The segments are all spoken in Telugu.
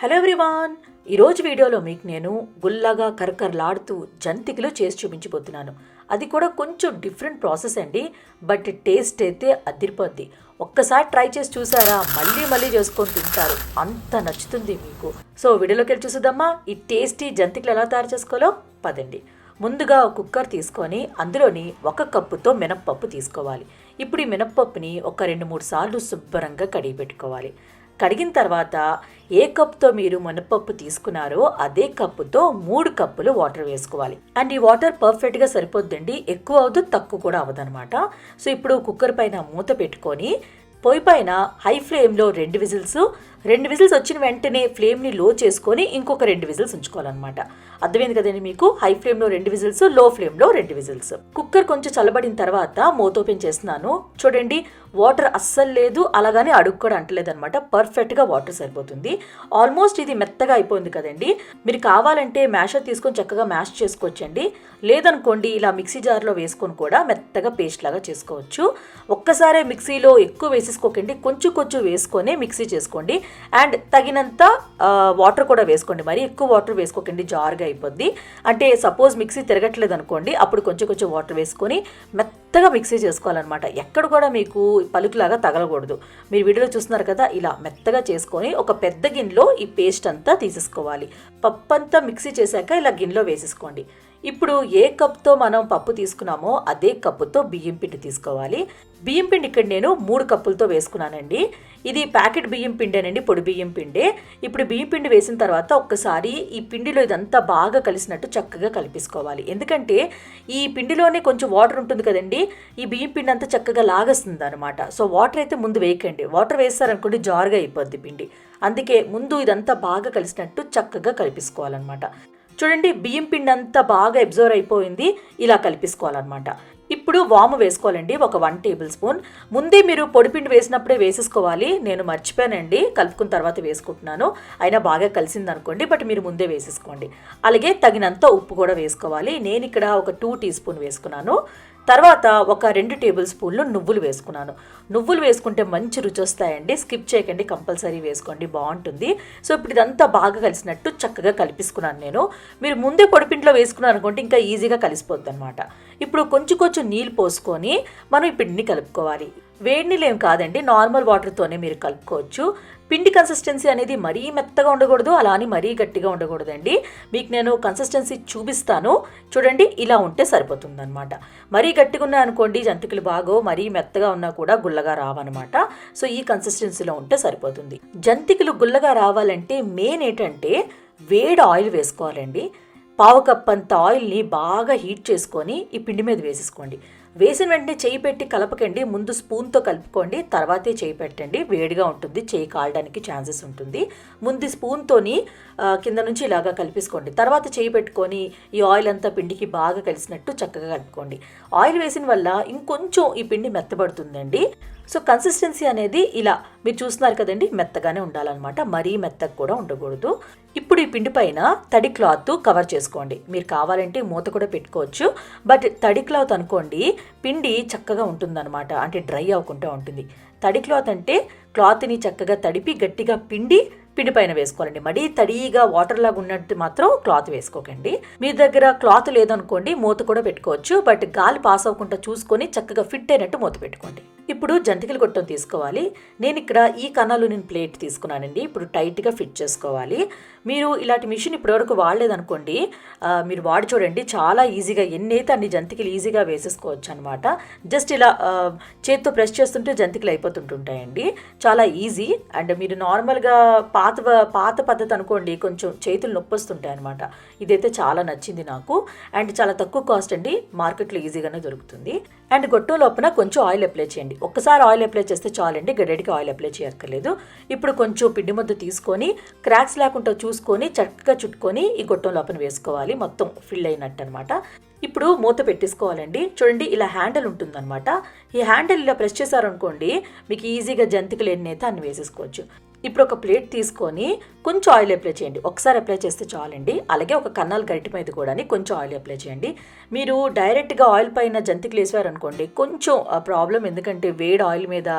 Hello everyone. ఈరోజు వీడియోలో మీకు నేను గుల్లగా కరకరలాడుతూ జంతికలు చేసి చూపించబోతున్నాను. అది కూడా కొంచెం డిఫరెంట్ ప్రాసెస్ అండి. బట్ టేస్ట్ అయితే అదిరిపోద్ది. ఒక్కసారి ట్రై చేసి చూసారా? మళ్ళీ మళ్ళీ చేసుకొని తింటారు. అంత నచ్చుతుంది మీకు. సో వీడియోలోకి వెళ్ళి చూసేద్దామా? ఈ టేస్టీ జంతికలు ఎలా తయారు చేసుకోవాలో పదండి. ముందుగా కుక్కర్ తీసుకొని అందులోని ఒక కప్పుతో మినప్పప్పు తీసుకోవాలి. ఇప్పుడు ఈ మినప్పప్పుని ఒక రెండు మూడు సార్లు శుభ్రంగా కడిగి పెట్టుకోవాలి. కడిగిన తర్వాత ఏ కప్తో మీరు మునపప్పు తీసుకున్నారో అదే కప్పుతో మూడు కప్పులు వాటర్ వేసుకోవాలి. అండ్ ఈ వాటర్ పర్ఫెక్ట్గా సరిపోద్దండి. ఎక్కువ అవదు తక్కువ కూడా అవ్వదన్నమాట సో ఇప్పుడు కుక్కర్ పైన మూత పెట్టుకొని పొయ్యి పైన హై ఫ్లేమ్లో రెండు విజిల్స్ రెండు విజిల్స్ వచ్చిన వెంటనే ఫ్లేమ్ని లో చేసుకొని ఇంకొక రెండు విజిల్స్ ఉంచుకోవాలన్నమాట. అర్థమైంది కదండి మీకు? హై ఫ్లేమ్లో రెండు విజిల్స్లో ఫ్లేమ్లో రెండు విజిల్స్. కుక్కర్ కొంచెం చల్లబడిన తర్వాత మూత ఓపెన్ చేస్తున్నాను. చూడండి వాటర్ అస్సలు లేదు అలాగని అడుగు కూడా అంటలేదు అనమాట పర్ఫెక్ట్గా వాటర్ సరిపోతుంది. ఆల్మోస్ట్ ఇది మెత్తగా అయిపోయింది కదండి. మీరు కావాలంటే మ్యాషర్ తీసుకొని చక్కగా మ్యాష్ చేసుకోవచ్చండి. లేదనుకోండి ఇలా మిక్సీ జార్లో వేసుకొని కూడా మెత్తగా పేస్ట్ లాగా చేసుకోవచ్చు. ఒక్కసారే మిక్సీలో ఎక్కువ వేసేసుకోకండి. కొంచెం కొంచెం వేసుకొని మిక్సీ చేసుకోండి. అండ్ తగినంత వాటర్ కూడా వేసుకోండి. మరి ఎక్కువ వాటర్ వేసుకోకండి జారుగా అయిపోద్ది. అంటే సపోజ్ మిక్సీ తిరగట్లేదు అనుకోండి అప్పుడు కొంచెం కొంచెం వాటర్ వేసుకొని మెత్తగా మిక్సీ చేసుకోవాలన్నమాట. ఎక్కడ కూడా మీకు పలుకులాగా తగలకూడదు. మీరు వీడియోలో చూస్తున్నారు కదా ఇలా మెత్తగా చేసుకొని ఒక పెద్ద గిన్నెలో ఈ పేస్ట్ అంతా తీసేసుకోవాలి. పప్పు అంతా మిక్సీ చేశాక ఇలా గిన్నెలో వేసేసుకోండి. ఇప్పుడు ఏ కప్తో మనం పప్పు తీసుకున్నామో అదే కప్పుతో బియ్యం పిండి తీసుకోవాలి. బియ్యం పిండి ఇక్కడ నేను మూడు కప్పులతో వేసుకున్నానండి. ఇది ప్యాకెట్ బియ్యం పిండేనండి పొడి బియ్యం పిండే. ఇప్పుడు బియ్యం పిండి వేసిన తర్వాత ఒక్కసారి ఈ పిండిలో ఇదంతా బాగా కలిసినట్టు చక్కగా కలిపేసుకోవాలి. ఎందుకంటే ఈ పిండిలోనే కొంచెం వాటర్ ఉంటుంది కదండి ఈ బియ్యం పిండి అంతా చక్కగా లాగేస్తుంది అనమాట సో వాటర్ అయితే ముందు వేయకండి. వాటర్ వేస్తారనుకోండి జారుగా అయిపోద్ది పిండి. అందుకే ముందు ఇదంతా బాగా కలిసినట్టు చక్కగా కలిపేసుకోవాలన్నమాట. చూడండి బియ్యం పిండి అంతా బాగా అబ్జర్వ్ అయిపోయింది. ఇలా కలిపేసుకోవాలన్నమాట. ఇప్పుడు వాము వేసుకోవాలండి ఒక వన్ టేబుల్ స్పూన్. ముందే మీరు పొడిపిండి వేసినప్పుడే వేసేసుకోవాలి. నేను మర్చిపోయానండి కలుపుకున్న తర్వాత వేసుకుంటున్నాను. అయినా బాగా కలిసింది అనుకోండి బట్ మీరు ముందే వేసేసుకోండి. అలాగే తగినంత ఉప్పు కూడా వేసుకోవాలి. నేను ఇక్కడ ఒక టూ టీ స్పూన్ వేసుకున్నాను. తర్వాత ఒక రెండు టేబుల్ స్పూన్లు నువ్వులు వేసుకున్నాను. నువ్వులు వేసుకుంటే మంచి రుచి వస్తాయండి. స్కిప్ చేయకండి కంపల్సరీ వేసుకోండి. బాగుంటుంది. సో ఇప్పుడు ఇదంతా బాగా కలిసినట్టు చక్కగా కలిపిసుకున్నాను నేను. మీరు ముందే పొడిపింట్లో వేసుకున్నారు అనుకుంటే ఇంకా ఈజీగా కలిసిపోద్ది అనమాట ఇప్పుడు కొంచెం కొంచెం నీళ్ళు పోసుకొని మనం ఈ పిండిని కలుపుకోవాలి. వేడి నీళ్ళు ఏం కాదండి. నార్మల్ వాటర్తోనే మీరు కలుపుకోవచ్చు. పిండి కన్సిస్టెన్సీ అనేది మరీ మెత్తగా ఉండకూడదు అలా అని మరీ గట్టిగా ఉండకూడదండి. మీకు నేను కన్సిస్టెన్సీ చూపిస్తాను. చూడండి ఇలా ఉంటే సరిపోతుంది అనమాట మరీ గట్టిగా ఉన్నాయి అనుకోండి జంతికలు బాగో మరీ మెత్తగా ఉన్నా కూడా గుల్లగా రావన్నమాట. సో ఈ కన్సిస్టెన్సీలో ఉంటే సరిపోతుంది. జంతికలు గుల్లగా రావాలంటే మెయిన్ ఏంటంటే వేడి ఆయిల్ వేసుకోవాలండి. పావు కప్ అంత ఆయిల్ని బాగా హీట్ చేసుకొని ఈ పిండి మీద వేసేసుకోండి. వేసిన వెంటనే చేయి పెట్టి కలపకండి ముందు స్పూన్తో కలుపుకోండి తర్వాతే చేయి పెట్టండి. వేడిగా ఉంటుంది చేయి కాలడానికి ఛాన్సెస్ ఉంటుంది. ముందు స్పూన్తోని కింద నుంచి ఇలాగా కలిపేసుకోండి. తర్వాత చేయి పెట్టుకొని ఈ ఆయిల్ అంతా పిండికి బాగా కలిసినట్టు చక్కగా కలుపుకోండి. ఆయిల్ వేసిన వల్ల ఇంకొంచెం ఈ పిండి మెత్తబడుతుందండి. సో కన్సిస్టెన్సీ అనేది ఇలా మీరు చూస్తున్నారు కదండి మెత్తగానే ఉండాలన్నమాట. మరీ మెత్తగా కూడా ఉండకూడదు. ఇప్పుడు ఈ పిండి పైన తడి క్లాత్ కవర్ చేసుకోండి. మీరు కావాలంటే మూత కూడా పెట్టుకోవచ్చు. బట్ తడి క్లాత్ అనుకోండి పిండి చక్కగా ఉంటుందన్నమాట. అంటే డ్రై అవ్వకుండా ఉంటుంది. తడి క్లాత్ అంటే క్లాత్ని చక్కగా తడిపి గట్టిగా పిండి పిండి పైన వేసుకోవాలండి. మరీ తడిగా వాటర్ లాగా ఉన్నట్టు మాత్రం క్లాత్ వేసుకోకండి. మీ దగ్గర క్లాత్ లేదనుకోండి మూత కూడా పెట్టుకోవచ్చు. బట్ గాలి పాస్ అవ్వకుండా చూసుకొని చక్కగా ఫిట్ అయినట్టు మూత పెట్టుకోండి. ఇప్పుడు జంతికలు గొట్టం తీసుకోవాలి. నేను ఇక్కడ ఈ కణాలు నేను ప్లేట్ తీసుకున్నానండి. ఇప్పుడు టైట్గా ఫిట్ చేసుకోవాలి. మీరు ఇలాంటి మిషన్ ఇప్పటివరకు వాడలేదనుకోండి మీరు వాడి చూడండి. చాలా ఈజీగా ఎన్నైతే అన్ని జంతికలు ఈజీగా వేసేసుకోవచ్చు అనమాట జస్ట్ ఇలా చేత్తో ప్రెస్ చేస్తుంటే జంతికలు అయిపోతుంటుంటాయండి. చాలా ఈజీ అండ్ మీరు నార్మల్గా పాత పాత పద్ధతి అనుకోండి కొంచెం చేతులు నొప్పి వస్తుంటాయి అనమాట ఇదైతే చాలా నచ్చింది నాకు. అండ్ చాలా తక్కువ కాస్ట్ అండి. మార్కెట్లో ఈజీగానే దొరుకుతుంది. అండ్ గొట్టం లోపల కొంచెం ఆయిల్ అప్లై చేయండి. ఒక్కసారి ఆయిల్ అప్లై చేస్తే చాలండి గడ్డడికి ఆయిల్ అప్లై చేయక్కర్లేదు. ఇప్పుడు కొంచెం పిండి ముద్ద తీసుకొని క్రాక్స్ లేకుండా చూసుకొని చక్కగా చుట్టుకొని ఈ గొట్టం లోపల వేసుకోవాలి. మొత్తం ఫిల్ అయినట్టు అనమాట ఇప్పుడు మూత పెట్టేసుకోవాలండి. చూడండి ఇలా హ్యాండిల్ ఉంటుందన్నమాట. ఈ హ్యాండిల్ ఇలా ప్రెస్ చేశారనుకోండి మీకు ఈజీగా జంతికలు ఎన్నైతే అన్ని వేసేసుకోవచ్చు. ఇప్పుడు ఒక ప్లేట్ తీసుకొని కొంచెం ఆయిల్ అప్లై చేయండి. ఒకసారి అప్లై చేస్తే చాలండి. అలాగే ఒక కన్నాలు గరిటె మీద కూడా కొంచెం ఆయిల్ అప్లై చేయండి. మీరు డైరెక్ట్గా ఆయిల్ పైన జంతికలు వేసారనుకోండి కొంచెం ప్రాబ్లం ఎందుకంటే వేడి ఆయిల్ మీద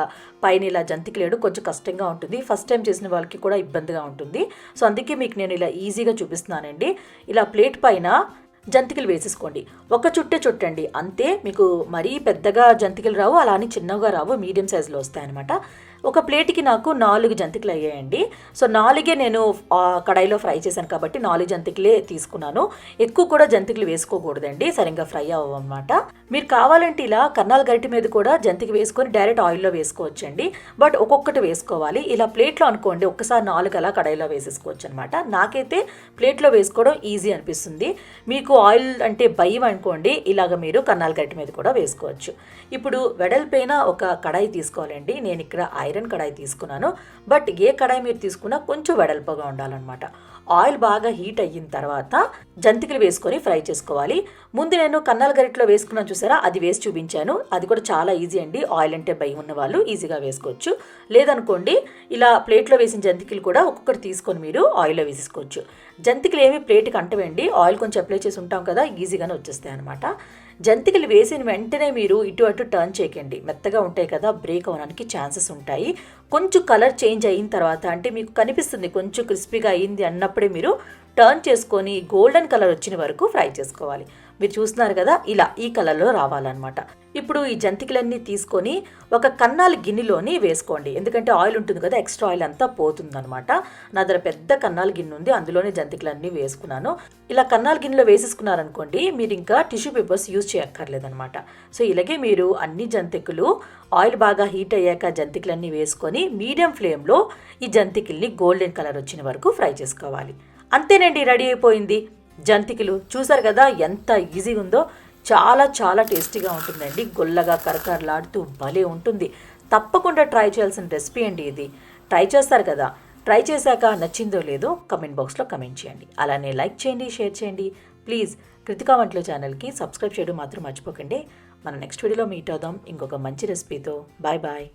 పైన ఇలా జంతికలేడు కొంచెం కష్టంగా ఉంటుంది. ఫస్ట్ టైం చేసిన వాళ్ళకి కూడా ఇబ్బందిగా ఉంటుంది. సో అందుకే మీకు నేను ఇలా ఈజీగా చూపిస్తున్నానండి. ఇలా ప్లేట్ పైన జంతికలు వేసేసుకోండి. ఒక చుట్టే చుట్టండి. అంతే మీకు మరీ పెద్దగా జంతికలు రావు అలా అని చిన్నగా రావు మీడియం సైజులో వస్తాయన్నమాట. ఒక ప్లేట్కి నాకు నాలుగు జంతికలు అయ్యాయండి. సో నాలుగే నేను కడాయిలో ఫ్రై చేశాను కాబట్టి నాలుగు జంతికలే తీసుకున్నాను. ఎక్కువ కూడా జంతికలు వేసుకోకూడదండి సరిగ్గా ఫ్రై అవ్వమాట మీరు కావాలంటే ఇలా కన్నాల గరిటె మీద కూడా జంతికి వేసుకొని డైరెక్ట్ ఆయిల్లో వేసుకోవచ్చండి. బట్ ఒక్కొక్కటి వేసుకోవాలి. ఇలా ప్లేట్లో అనుకోండి ఒక్కసారి నాలుగు అలా కడాయిలో వేసేసుకోవచ్చు అనమాట నాకైతే ప్లేట్లో వేసుకోవడం ఈజీ అనిపిస్తుంది. మీకు ఆయిల్ అంటే భయం అనుకోండి ఇలాగ మీరు కన్నాల గరిటి మీద కూడా వేసుకోవచ్చు. ఇప్పుడు వెడల్పైన ఒక కడాయి తీసుకోవాలండి. నేను ఇక్కడ ఐరన్ కడాయి తీసుకున్నాను. బట్ ఏ కడాయి మీరు తీసుకున్నా కొంచెం వెడల్పుగా ఉండాలన్నమాట. ఆయిల్ బాగా హీట్ అయిన తర్వాత జంతికలు వేసుకొని ఫ్రై చేసుకోవాలి. ముందు నేను కన్నాల గరిటలో వేసుకున్నాను చూసారా? అది వేసి చూపించాను. అది కూడా చాలా ఈజీ అండి. ఆయిల్ అంటే భయం ఉన్న వాళ్ళు ఈజీగా వేసుకోవచ్చు. లేదనుకోండి ఇలా ప్లేట్లో వేసిన జంతికలు కూడా ఒక్కొక్కటి తీసుకొని మీరు ఆయిల్లో వేసుకోవచ్చు జంతికలు ఏమి ప్లేట్కి అంటవేండి. ఆయిల్ కొంచెం అప్లై చేసి ఉంటాం కదా ఈజీగానే వచ్చేస్తాయి అనమాట జంతికలు వేసిన వెంటనే మీరు ఇటు అటు టర్న్ చేయకండి. మెత్తగా ఉంటాయి కదా బ్రేక్ అవ్వడానికి ఛాన్సెస్ ఉంటాయి. కొంచెం కలర్ చేంజ్ అయిన తర్వాత అంటే మీకు కనిపిస్తుంది కొంచెం క్రిస్పీగా అయింది అన్నప్పుడే మీరు టర్న్ చేసుకొని గోల్డెన్ కలర్ వచ్చిన వరకు ఫ్రై చేసుకోవాలి. మీరు చూస్తున్నారు కదా ఇలా ఈ కలర్లో రావాలన్నమాట. ఇప్పుడు ఈ జంతికలన్నీ తీసుకొని ఒక కన్నాల గిన్నెలోని వేసుకోండి. ఎందుకంటే ఆయిల్ ఉంటుంది కదా ఎక్స్ట్రా ఆయిల్ అంతా పోతుందనమాట నా దగ్గర పెద్ద కన్నాల గిన్నె ఉంది అందులోనే జంతికలన్నీ వేసుకున్నాను. ఇలా కన్నాల గిన్నెలో వేసేసుకున్నారనుకోండి మీరు ఇంకా టిష్యూ పేపర్స్ యూజ్ చేయక్కర్లేదనమాట సో ఇలాగే మీరు అన్ని జంతికలు ఆయిల్ బాగా హీట్ అయ్యాక జంతికలన్నీ వేసుకొని మీడియం ఫ్లేమ్లో ఈ జంతికల్ని గోల్డెన్ కలర్ వచ్చిన వరకు ఫ్రై చేసుకోవాలి. అంతేనండి రెడీ అయిపోయింది. జంతికలు. చూసారు కదా ఎంత ఈజీగా ఉందో చాలా చాలా టేస్టీగా ఉంటుందండి. గొల్లగా కరకరలాడుతూ భలే ఉంటుంది. తప్పకుండా ట్రై చేయాల్సిన రెసిపీ అండి ఇది. ట్రై చేస్తారు కదా. ట్రై చేశాక నచ్చిందో లేదో కమెంట్ బాక్స్లో కమెంట్ చేయండి. అలానే లైక్ చేయండి షేర్ చేయండి. ప్లీజ్ కృతికా వంటల ఛానల్కి సబ్స్క్రైబ్ చేయడం మాత్రం మర్చిపోకండి. మన నెక్స్ట్ వీడియోలో మీట్ అవుదాం. ఇంకొక మంచి రెసిపీతో. Bye bye.